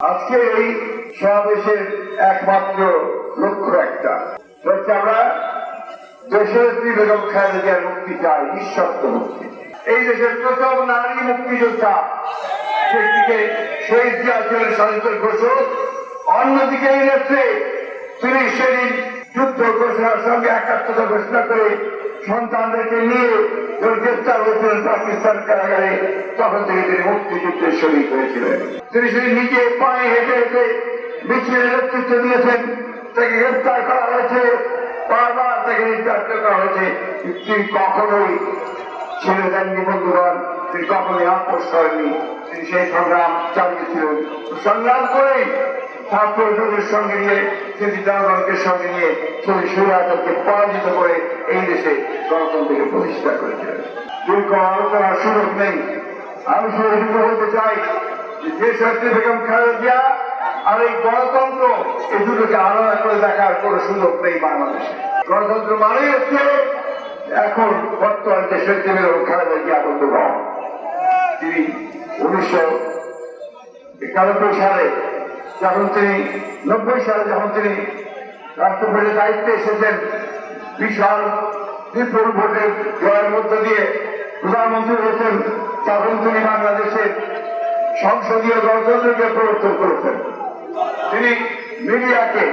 আজকে এই সমাবেশের একমাত্র লক্ষ্য একটা। হচ্ছে আমরা দেশনেত্রী বেগম খালেদা জিয়ার মুক্তি চাই নিঃশর্ত মুক্তি। এই দেশের প্রথম নারী মুক্তিযোদ্ধা ব্যক্তিকে শহীদ জিয়া ছিলেন স্বাধীনতার ঘোষক, অন্যদিকে এই নেত্রী তিনি সেদিন যুদ্ধ ঘোষণার সঙ্গে একাত্মতা ঘোষণা করে সন্তানদেরকে নিয়ে যখন গ্রেপ্তার হয়েছিলেন পাকিস্তান কারাগারে। তখন থেকে তিনি মুক্তিযুদ্ধের শহীদ হয়েছিলেন। তিনি সেদিন নিজে পায়ে হেঁটে হেঁটে মিছিলের নেতৃত্ব দিয়েছেন। তাকে গ্রেপ্তার করা হয়েছে। বারবার তাকে নির্যাতিত করা হয়েছে। তিনি কখনোই ছেড়ে দেননি বন্ধুগণ। তিনি কখনোই আপোষ করেননি। তিনি সেই সংগ্রাম চালিয়েছিলেন। সংগ্রাম করেই ছাত্রদের সঙ্গে নিয়ে তিনি জনগণকে সঙ্গে নিয়ে তিনি সুরাতকে পরাজিত করে এই দেশে গণতন্ত্রকে প্রতিষ্ঠা করেছিলেন দীর্ঘ আলোচনার সুযোগ নেই। আমি এটুকু বলতে চাই যে হচ্ছে বেগম খালেদা জিয়া আর এই গণতন্ত্র, এই দুটোকে আলাদা করে দেখার কোনো সুযোগ নেই বাংলাদেশে। গণতন্ত্র মানেই হচ্ছে এখন বর্তমান দেশের টিমের খালেদা জিয়া বন্ধুগণ তিনি উনিশশো একানব্বই সালে যখন তিনি নব্বই সালে যখন তিনি রাষ্ট্রপতির দায়িত্বে এসেছেন, বিশাল বিপুল ভোটের জয়ের মধ্য দিয়ে প্রধানমন্ত্রী হয়েছেন, তখন তিনি বাংলাদেশের সংসদীয় গণতন্ত্রকে প্রবর্তন করেছেন। তিনি মিডিয়াকে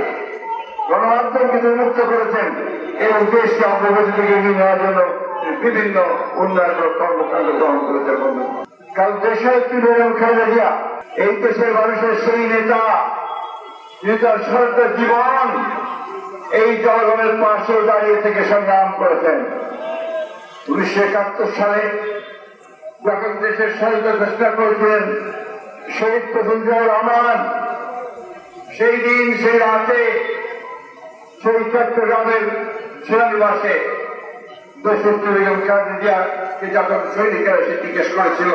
গণমাধ্যমকে তিনি মুক্ত করেছেন এবং দেশকে অগ্রগতি থেকে এগিয়ে নেওয়ার জন্য বিভিন্ন উন্নয়ন কর্মকাণ্ড গ্রহণ করেছেন। কারণ দেশের বেরোন খালেদা জিয়া এই দেশের মানুষের সেই নেতা যিনি তার সরকার জীবন এই জনগণের পাশে দাঁড়িয়ে থেকে সংগ্রাম করেছেন। উনিশশো একাত্তর সালে যখন দেশের স্বাধীনতা ঘোষণা করেছিলেন, শহীদ প্রেসিডেন্ট রহমান, সেই দিন, সেই রাতে সেই চট্টগ্রামের সেনানিবাসে দেশত্রী বেগম জিয়াকে যখন সৈনিকেরা সে জিজ্ঞেস করেছিল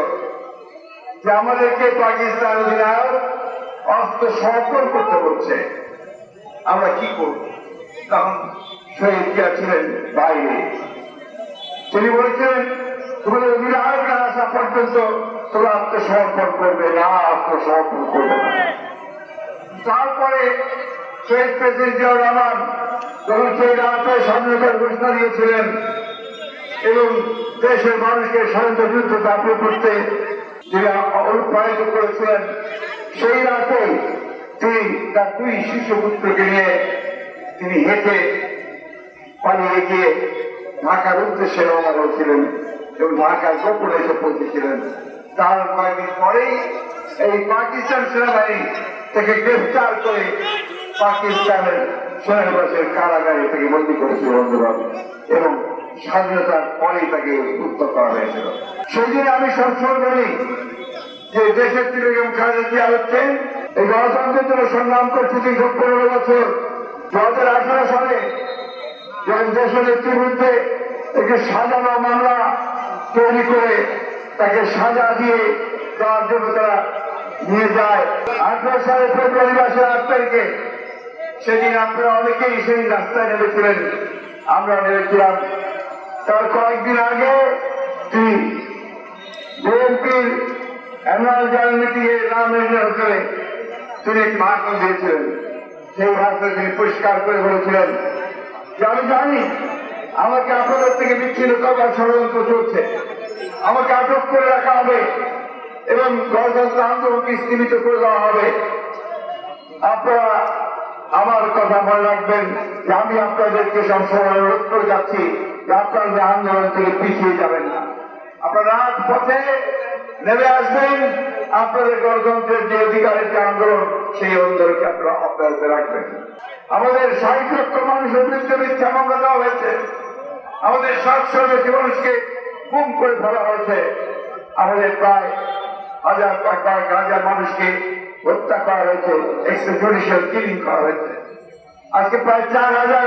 যে আমাদেরকে পাকিস্তান অধিনায়ক অস্ত্র সমর্পণ করতে বলছে। আমরা কি করব? তখন শহীদ জিয়া ছিলেন বাইরে। তিনি বলেছিলেন তোমাদের অধিনায়ক না আসা পর্যন্ত তোমরা আত্মসমর্পণ করবে না, আত্মসমর্পণ করবে তারপরে শহীদ প্রেসিডেন্ট জিয়াউর রহমান যখন সেই রাতে স্বাধীনতার ঘোষণা দিয়েছিলেন, এবং দেশের মানুষকে স্বাধীনতা যুদ্ধ দাপিয়ে করতে যিনি অনুপ্রাণিত করেছিলেন, সেই রাতে তিনি তার দুই শিশু পুত্রকে নিয়ে তিনি হেঁটে পালিয়ে গিয়ে ঢাকার উদ্দেশ্যে রওনা করেছিলেন এবং ঢাকায় গোপনে এসে পৌঁছেছিলেন। তার কয়েকদিন পরেই এই পাকিস্তান সেনাবাহিনী থেকে গ্রেফতার করে পাকিস্তানের সেনানিবাসের কারাগারে থেকে বন্দী করেছিল বন্ধুবাব এবং স্বাধীনতার পরেই তাকে মুক্ত করা হয়েছিল। সেই দিন আমি সবসময় বলি যে দেশের বেগম খালেদা জিয়া হচ্ছেন এই গণতন্ত্রের জন্য সংগ্রাম করছে দীর্ঘ পনেরো বছর। দু হাজার আঠারো সালে যখন দেশের বিরুদ্ধে একটি সাজানো মামলা তৈরি করে তাকে সাজা দিয়ে দেওয়ার জন্য তারা নিয়ে যায়। আঠারো সালে ফেব্রুয়ারি মাসের আট তারিখে সেদিন আপনারা অনেকেই সেই রাস্তায় নেমেছিলেন। আমরা নেমেছিলাম। তার কয়েকদিন আগে তিনি বিএনপির অ্যানুয়াল জয়েন্ট মিটিং এর নাম করে তিনি ভাষণ দিয়েছিলেন। সেই তিনি পরিষ্কার করে বলেছিলেন যে আমি জানি আমাকে আপনাদের থেকে বিচ্ছিন্ন করবার ষড়যন্ত্র চলছে। আমাকে আটক করে রাখা হবে এবং গণতন্ত্র আন্দোলনকে স্থগিত করে দেওয়া হবে। আপনারা আমার কথা মনে রাখবেন যে আমি আপনাদেরকে সবসময় অনুরোধ করে যাচ্ছি যে আপনারা আন্দোলন থেকে পিছিয়ে যাবেন আপনারা রাজপথে নেমে আসবেন। আপনাদের গণতন্ত্রের যে অধিকারের যে আন্দোলন, সেই আন্দোলনকে আপনারা অব্যাহত রাখবেন। আমাদের ষাট লক্ষ মানুষের বিরুদ্ধে মিথ্যা মামলা দেওয়া হয়েছে। আমাদের সাতশো বেশি মানুষকে গুম করে ফেলা হয়েছে। আমাদের প্রায় হাজার কয়েক হাজার মানুষকে হত্যা করা হয়েছে। এক্সট্রা জুডিশিয়াল কিলিং করা হয়েছে। আজকে প্রায় চার হাজার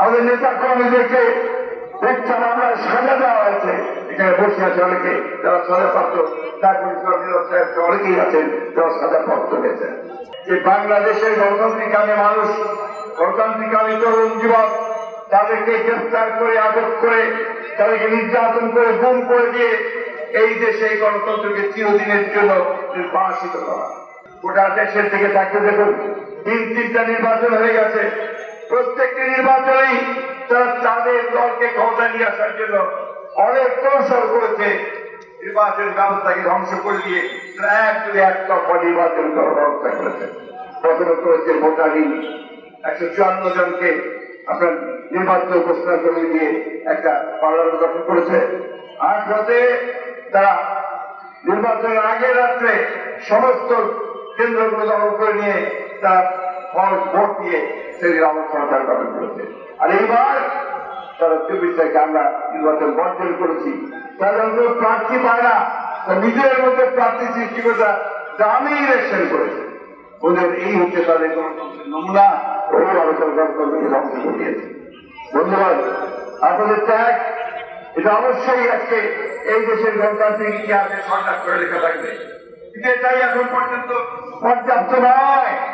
আমাদের নেতা কর্মীদেরকে মিথ্যা মামলায় সাজা দেওয়া হয়েছে। এখানে বসে আছে অনেকে, যারা সাজা প্রাপ্ত তারপরে অনেকেই আছেন, যারা সাজা প্রাপ্ত হয়েছে যে বাংলাদেশের গণতান্ত্রিক আমি মানুষ গণতান্ত্রিক আমি তরুণ যুবক, তাদেরকে গ্রেফতার করে, আটক করে, তাদেরকে নির্যাতন করে, গুম করে দিয়ে এই দেশে এই গণতন্ত্রকে চিরদিনের জন্য নির্বাসিত করা। গোটা দেশের দিকে থাকতে দেখুন তিন তিনটা নির্বাচন হয়ে গেছে। প্রত্যেকটি নির্বাচনেই তারা তাদের দলকে ক্ষমতা নিয়ে আসার জন্য অনেক কৌশল করেছে। নির্বাচন ব্যবস্থাকে ধ্বংস করে দিয়ে তারা এক দুই এক দফা নির্বাচন করার ব্যবস্থা করেছে। প্রথমে করেছে ভোটারিং একশো চুয়ান্ন জনকে আপনার নির্বাচন ঘোষণা করে দিয়ে একটা পার্লামেন্ট গঠন করেছে। আর সাথে তারা নির্বাচনের আগের রাত্রে সমস্ত কেন্দ্রগুলো দখল করে নিয়ে তারা ফলস ভোট দিয়ে সেদিন আমার সরকার গঠন করেছে। আর এইবার তারা চব্বিশ তারিখে আমরা নির্বাচন বর্জন করেছি। যখন কোনো প্রার্থী পায় না। নিজের মধ্যে প্রার্থী সৃষ্টি করে তারা দামি ইলেকশন করেছে। ওদের এই হচ্ছে তাদের গণতন্ত্রের নমুনা। ওই আলোচনা গণতন্ত্রকে ধ্বংস করে দিয়েছে। আপনাদের ত্যাগ, এটা অবশ্যই আজকে এই দেশের গণতান্ত্রিক ইতিহাসে সরকার করে লেখা থাকবে। কিন্তু এটাই এখন পর্যন্ত পর্যাপ্ত নয়।